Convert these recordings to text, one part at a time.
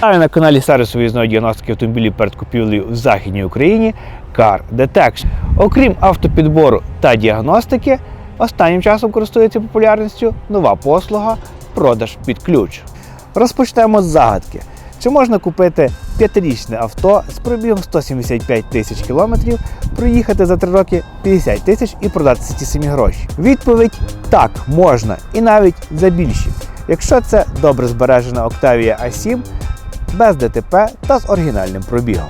Далі на каналі сервісу виїзної діагностики автомобілів перед купівлею в Західній Україні Car Detection. Окрім автопідбору та діагностики, останнім часом користується популярністю нова послуга продаж під ключ. Розпочнемо з загадки. Чи можна купити п'ятирічне авто з пробігом 175 тисяч кілометрів, проїхати за 3 роки 50 тисяч і продати ті самі гроші? Відповідь так, можна, і навіть за більші. Якщо це добре збережена Octavia A7 без ДТП та з оригінальним пробігом.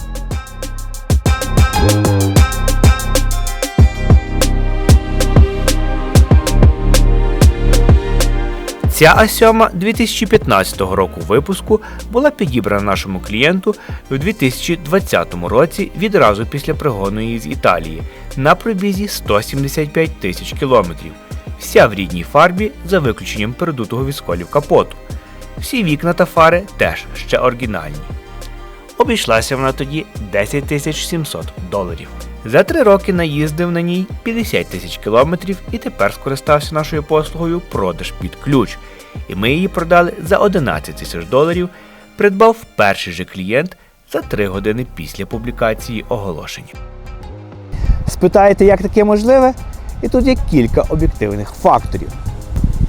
Ця А7 2015 року випуску була підібрана нашому клієнту у 2020 році відразу після пригону її з Італії на пробізі 175 тисяч кілометрів. Вся в рідній фарбі за виключенням передутого від сколів капоту. Всі вікна та фари теж ще оригінальні. Обійшлася вона тоді 10 тисяч 700 доларів. За три роки наїздив на ній 50 тисяч кілометрів і тепер скористався нашою послугою продаж під ключ. І ми її продали за 11 тисяч доларів, придбав перший же клієнт за 3 години після публікації оголошення. Спитаєте, як таке можливе? І тут є кілька об'єктивних факторів.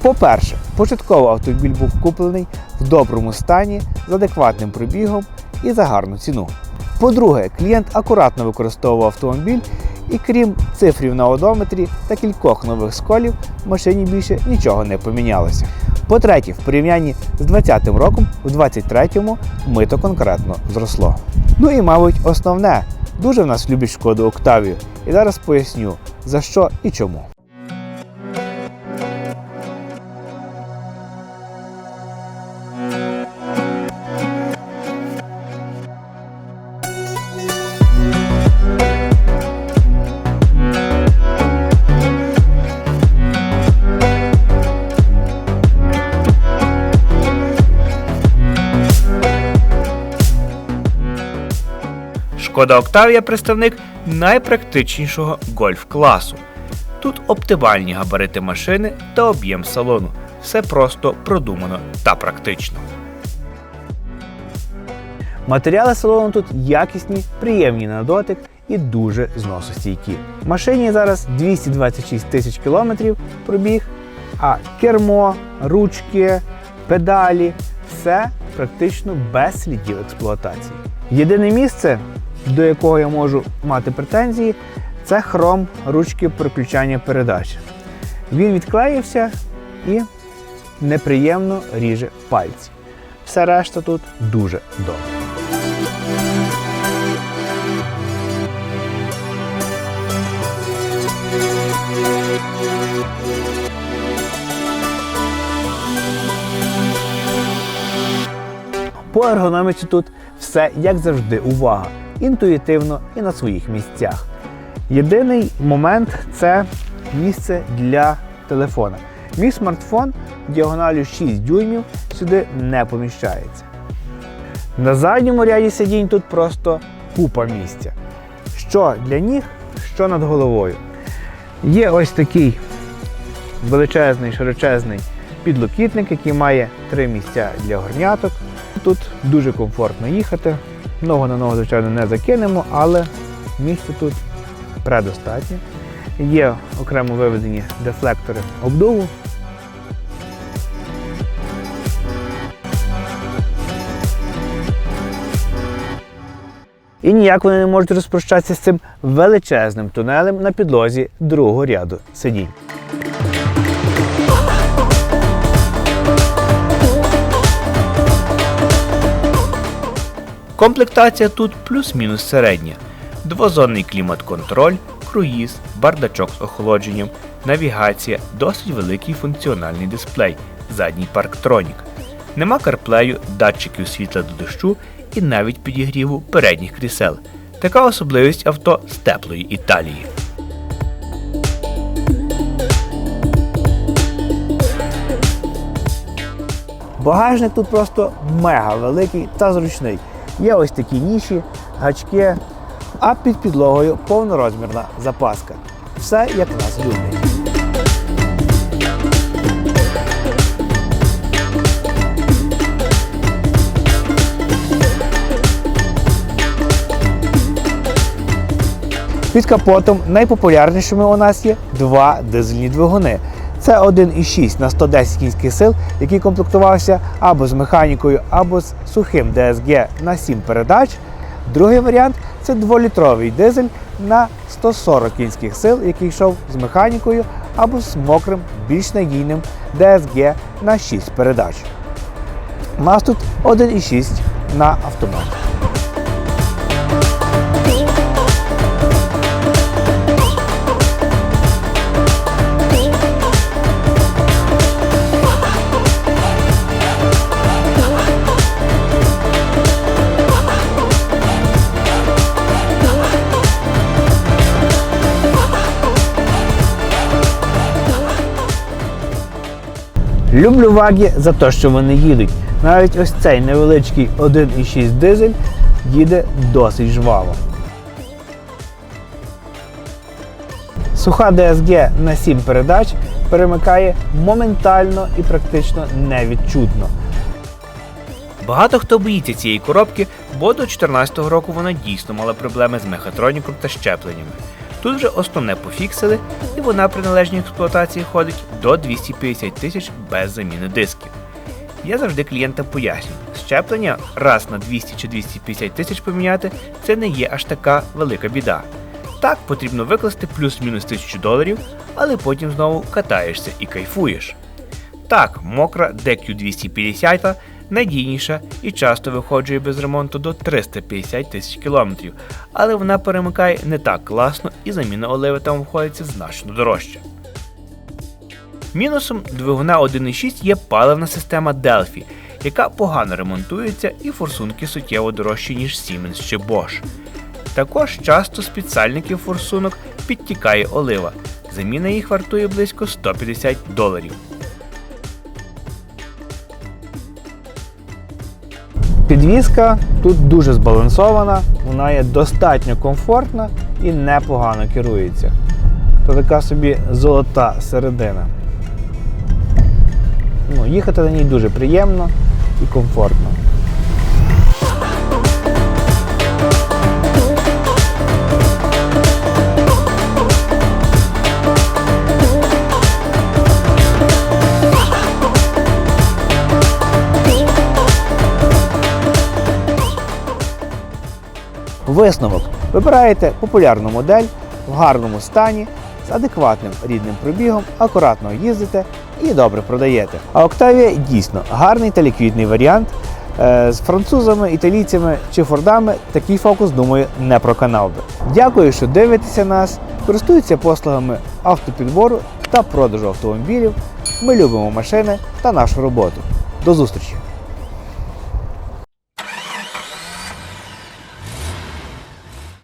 По-перше, початково автомобіль був куплений в доброму стані з адекватним пробігом і за гарну ціну. По-друге, клієнт акуратно використовував автомобіль і крім цифрів на одометрі та кількох нових сколів, в машині більше нічого не помінялося. По-третє, в порівнянні з 2020 роком, в 2023 мито конкретно зросло. Ну і, мабуть, основне, дуже в нас люблять шкоду Октавію. І зараз поясню, за що і чому. Шкода Октавія представник найпрактичнішого гольф-класу. Тут оптимальні габарити машини та об'єм салону. Все просто продумано та практично. Матеріали салону тут якісні, приємні на дотик і дуже зносостійкі. Машині зараз 226 тисяч кілометрів пробіг, а кермо, ручки, педалі все практично без слідів експлуатації. Єдине місце, до якого я можу мати претензії, це хром ручки переключання передач. Він відклеївся і неприємно ріже пальці. Все решта тут дуже добре. По ергономіці тут все як завжди увага, інтуїтивно і на своїх місцях. Єдиний момент це місце для телефона. Мій смартфон діагоналю 6 дюймів сюди не поміщається. На задньому ряді сидінь тут просто купа місця. Що для ніг, що над головою. Є ось такий величезний, широчезний підлокітник, який має три місця для горняток. Тут дуже комфортно їхати. Ногу на ногу, звичайно, не закинемо, але місця тут предостатньо. Є окремо виведені дефлектори обдуву. І ніяк вони не можуть розпрощатися з цим величезним тунелем на підлозі другого ряду сидінь. Комплектація тут плюс-мінус середня. Двозонний клімат-контроль, круїз, бардачок з охолодженням, навігація, досить великий функціональний дисплей, задній парктронік. Нема карплею, датчиків світла до дощу і навіть підігріву передніх крісел. Така особливість авто з теплої Італії. Багажник тут просто мега великий та зручний. Є ось такі ніші, гачки, а під підлогою повнорозмірна запаска. Все як нас люблять. Під капотом найпопулярнішими у нас є два дизельні двигуни це 1,6 на 110 кінських сил, який комплектувався або з механікою, або з сухим DSG на 7 передач. Другий варіант це 2-літровий дизель на 140 кінських сил, який йшов з механікою або з мокрим, більш надійним DSG на 6 передач. У нас тут 1,6 на автомат. Люблю ваги за те, що вони їдуть. Навіть ось цей невеличкий 1,6 дизель їде досить жваво. Суха DSG на 7 передач перемикає моментально і практично невідчутно. Багато хто боїться цієї коробки, бо до 2014 року вона дійсно мала проблеми з мехатроніком та щепленнями. Тут вже основне пофіксили, і вона при належній експлуатації ходить до 250 тисяч без заміни дисків. Я завжди клієнтам пояснюю, щеплення раз на 200 чи 250 тисяч поміняти це не є аж така велика біда. Так, потрібно викласти плюс-мінус 1000 доларів, але потім знову катаєшся і кайфуєш. Так, мокра DQ250 надійніша і часто виходжує без ремонту до 350 тисяч кілометрів, але вона перемикає не так класно і заміна оливи там обходиться значно дорожче. Мінусом двигуна 1.6 є паливна система Delphi, яка погано ремонтується і форсунки суттєво дорожчі, ніж Siemens чи Bosch. Також часто з підсальників форсунок підтікає олива. Заміна їх вартує близько 150 доларів. Підвізка тут дуже збалансована, вона є достатньо комфортна і непогано керується. То така собі золота середина. Ну, їхати на ній дуже приємно і комфортно. Висновок. Вибираєте популярну модель в гарному стані, з адекватним рідним пробігом, акуратно їздите і добре продаєте. А Octavia дійсно гарний та ліквідний варіант. Е, З французами, італійцями чи фордами такий фокус, думаю, не проканав би. Дякую, що дивитеся нас, користуєтеся послугами автопідбору та продажу автомобілів. Ми любимо машини та нашу роботу. До зустрічі!